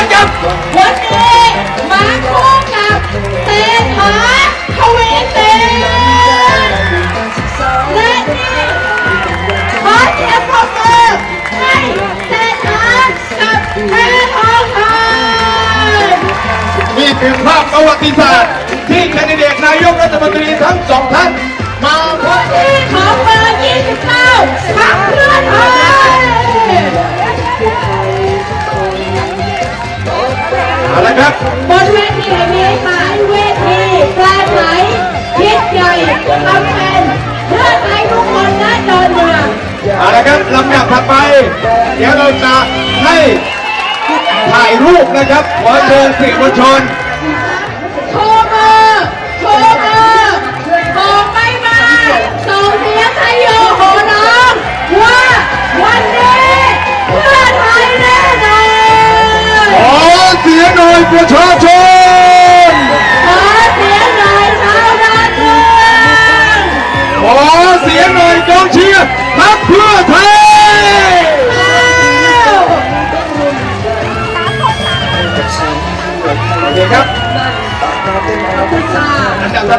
นครับวันนี้มาคู่กับเศรษฐาทวีสินและนี่ขอเสียงปรบมือให้เศรษฐากับแพทองทานนี่คือภาพประวัติศาสตร์ที่แคนดิเดตนายกรัฐมนตรีทั้งสองท่าน เอาละครับลำดับถัดไป เดี๋ยวเราจะให้ถ่ายรูปนะครับ ขอเชิญสื่อมวลชน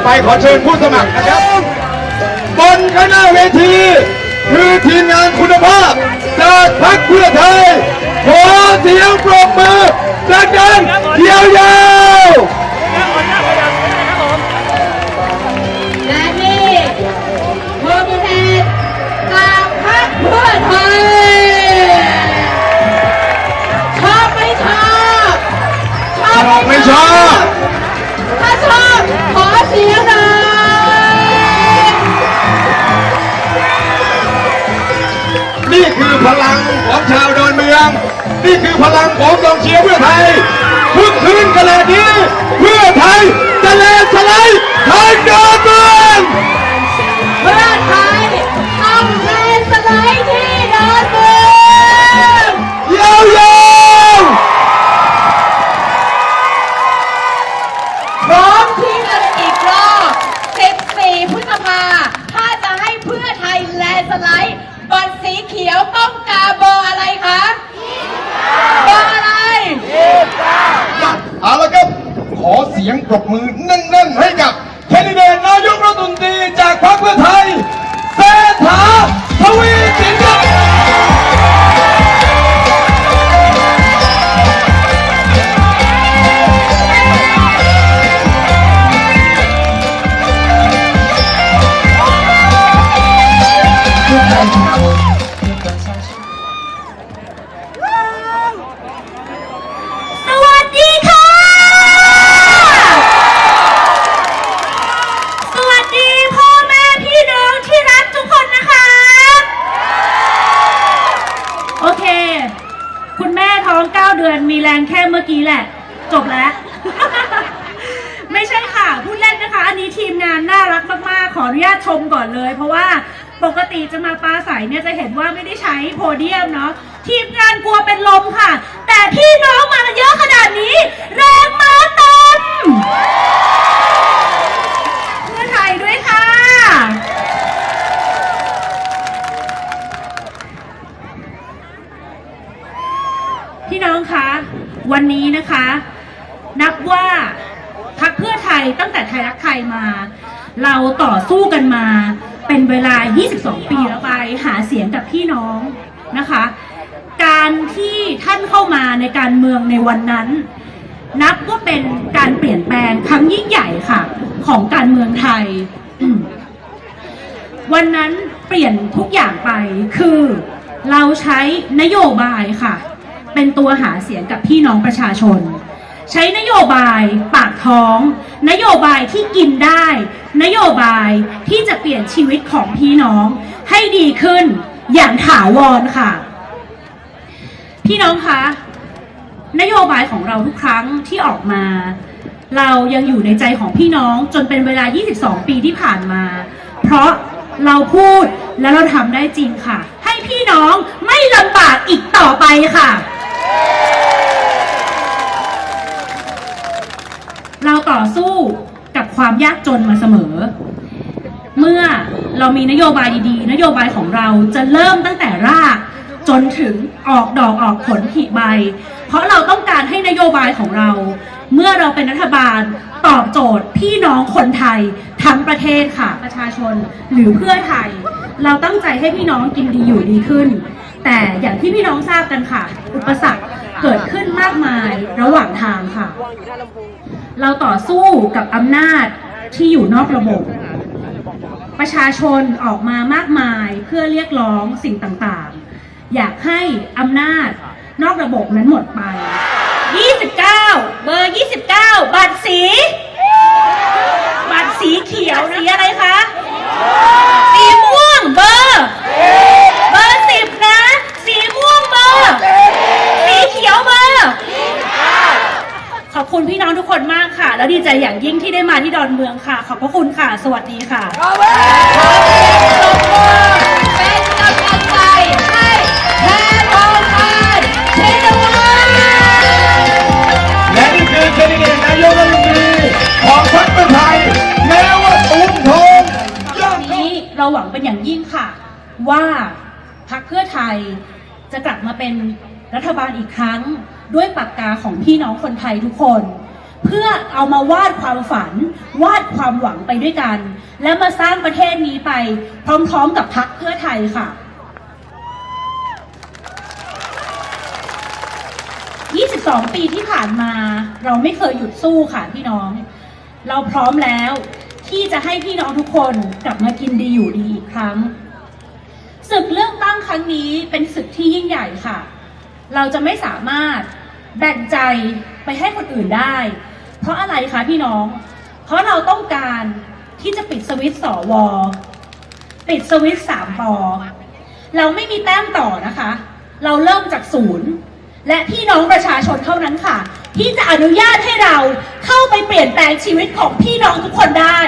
ไปขอเชิญผู้สมัครนะครับ บนข้างหน้าเวที คือทีมงานคุณภาพ จากพักเพื่อไทย ขอเสียงปรบมือ พลังของชาวดอนเมือง นี่คือพลังของกองเชียร์เพื่อไทยพึ่งคืนขนาดนี้เพื่อไทยจะเลนส คุณแม่ท้องเก้าเดือนมีแรงแค่เมื่อกี้แหละ จบแล้ว ไม่ใช่ค่ะ พูดเล่นนะคะ อันนี้ทีมงานน่ารักมากๆ ขออนุญาตชมก่อนเลย เพราะว่าปกติจะมาปลาใสเนี่ยจะเห็นว่าไม่ได้ใช้โพเดียมเนาะทีมงานกลัวเป็นลมค่ะ แต่ นับว่าพักเพื่อไทยตั้งแต่ไทยรักไทยมา เราต่อสู้กันมาเป็นเวลา 22 ปีแล้วไปหาเสียงกับพี่น้องนะคะ การที่ท่านเข้ามาในการเมืองในวันนั้น นับว่าเป็นการเปลี่ยนแปลงครั้งยิ่งใหญ่ค่ะ ของการเมืองไทย วันนั้นเปลี่ยนทุกอย่างไปคือเราใช้นโยบายค่ะ เป็นตัวหาเสียงกับพี่น้องประชาชน ใช้นโยบายปากท้อง นโยบายที่กินได้ นโยบายที่จะเปลี่ยนชีวิตของพี่น้องให้ดีขึ้นอย่างถาวรค่ะ พี่น้องคะนโยบายของเราทุกครั้งที่ออกมา เรายังอยู่ในใจของพี่น้องจนเป็นเวลา 22 ปีที่ผ่านมา เพราะเราพูดและเราทำได้จริงค่ะ ให้พี่น้องไม่ลำบากอีกต่อไปค่ะ เราต่อสู้กับความยากจนมาเสมอ เมื่อเรามีนโยบายดีๆ นโยบายของเราจะเริ่มตั้งแต่รากจนถึงออกดอกออกผลผลิใบ เพราะเราต้องการให้นโยบายของเรา เมื่อเราเป็นรัฐบาลตอบโจทย์พี่น้องคนไทยทั้งประเทศค่ะประชาชนหรือเพื่อไทย เราตั้งใจให้พี่น้องกินดีอยู่ดีขึ้น แต่อย่างที่พี่น้องทราบกันค่ะ อุปสรรคเกิดขึ้นมากมายระหว่างทางค่ะ เราต่อสู้กับอำนาจที่อยู่นอกระบบ ประชาชนออกมามากมายเพื่อเรียกร้องสิ่งต่างๆ อยากให้อำนาจนอกระบบนั้นหมดไป 29 เบอร์ 29 บัตรสี บัตรสีเขียวสีอะไรคะ สีม่วงเบอร์ เบอร์สิบนะ สีม่วงเบอร์ สีเขียวเบอร์ ขอบ คุณพี่น้องทุกคนมากค่ะ แล้วดีใจอย่างยิ่งที่ได้มาที่ดอนเมืองค่ะ ขอบพระคุณค่ะ สวัสดีค่ะเป็นกำลังใจให้แพทองทานชินวัตรและนี่คือแคนดิเดตนายกรัฐมนตรีของพรรคเพื่อไทยแม้ว่าตุ้มทองย่างนี้เราหวังเป็นอย่างยิ่งค่ะ ว่าพรรคเพื่อไทยจะกลับมาเป็นรัฐบาลอีกครั้ง ด้วยปากกาของพี่น้องคนไทยทุกคน เพื่อเอามาวาดความฝัน วาดความหวังไปด้วยกัน และมาสร้างประเทศนี้ไป พร้อมๆกับพรรคเพื่อไทยค่ะ 22 ปีที่ผ่านมา เราไม่เคยหยุดสู้ค่ะพี่น้อง เราพร้อมแล้วที่จะให้พี่น้องทุกคนกลับมากินดีอยู่ดีอีกครั้งศึกเลือกตั้งครั้งนี้เป็นศึกที่ยิ่งใหญ่ค่ะ เราจะไม่สามารถแบ่งใจไปให้คนอื่นได้ เพราะอะไรคะพี่น้อง เพราะเราต้องการที่จะปิดสวิตช์สวปิดสวิตสามปอเราไม่มีแต้มต่อนะคะ เราเริ่มจากศูนย์ และพี่น้องประชาชนเท่านั้นค่ะ ที่จะอนุญาตให้เราเข้าไปเปลี่ยนแปลงชีวิตของพี่น้องทุกคนได้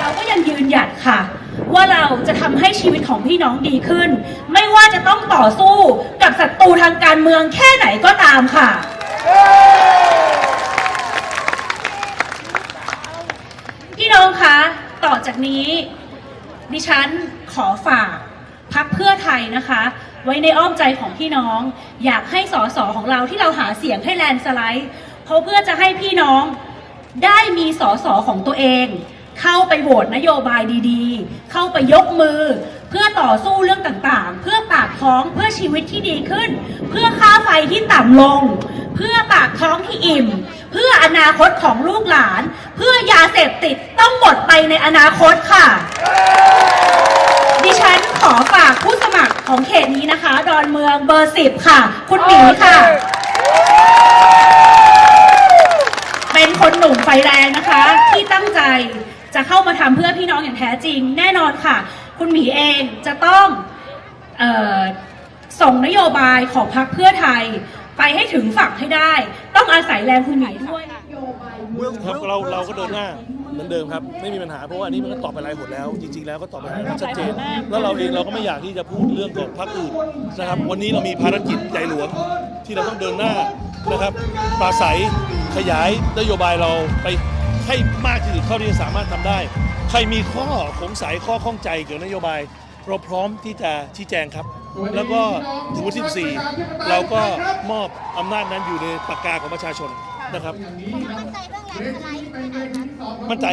เราก็ยังยืนหยัดค่ะ ว่าเราจะทำให้ชีวิตของพี่น้องดีขึ้น ไม่ว่าจะต้องต่อสู้กับศัตรูทางการเมืองแค่ไหนก็ตามค่ะ พี่น้องคะต่อจากนี้ ดิฉันขอฝากพักเพื่อไทยนะคะ ไว้ในอ้อมใจของพี่น้อง อยากให้สสของเราที่เราหาเสียงให้แลนสไลด์เพราะเพื่อจะให้พี่น้องได้มีสสของตัวเอง เข้าไปโหวตนโยบายดีๆ เข้าไปยกมือ เพื่อต่อสู้เรื่องต่างๆ เพื่อปากท้องเพื่อชีวิตที่ดีขึ้น เพื่อค่าไฟที่ต่ำลง เพื่อปากท้องที่อิ่ม เพื่ออนาคตของลูกหลาน เพื่อยาเสพติดต้องหมดไปในอนาคตค่ะ ดิฉันขอฝากผู้สมัครของเขตนี้นะคะ ดอนเมืองเบอร์สิบค่ะ คุณหมีค่ะ เป็นคนหนุ่มไฟแรงนะคะ ที่ตั้งใจจะ เข้ามาทำเพื่อพี่น้องอย่างแท้จริง แน่นอนค่ะ คุณหมีเองจะต้องออส่งนโยบายของพรรคเพื่อไทย ไปให้ถึงฝั่งให้ได้ ต้องอาศัยแรงคุณหมีด้วยครับเราเราก็เดินหน้าเหมือนเดิมครับ ไม่มีปัญหาเพราะว่าอันนี้มันก็ตอบไปหลายหนแล้ว จริง ๆ แล้วก็ตอบไปหลายชัดเจน แล้วเราเองเราก็ไม่อยากที่จะพูดเรื่องของพรรคอื่นนะครับ วันนี้เรามีภารกิจใหญ่หลวงที่เราต้องเดินหน้านะครับปราศัยขยายนโยบายเราไป ให้มากที่สุดเท่าที่จะสามารถทำได้ ใครมีข้อสงสัยข้อข้องใจเกี่ยวกับนโยบาย เราพร้อมที่จะชี้แจงครับ แล้วก็ถึงวันที่14เราก็มอบอำนาจนั้นอยู่ในปากกาของประชาชนนะครับ มั่นใจเรื่องแลนด์สไลด์มั่นใจ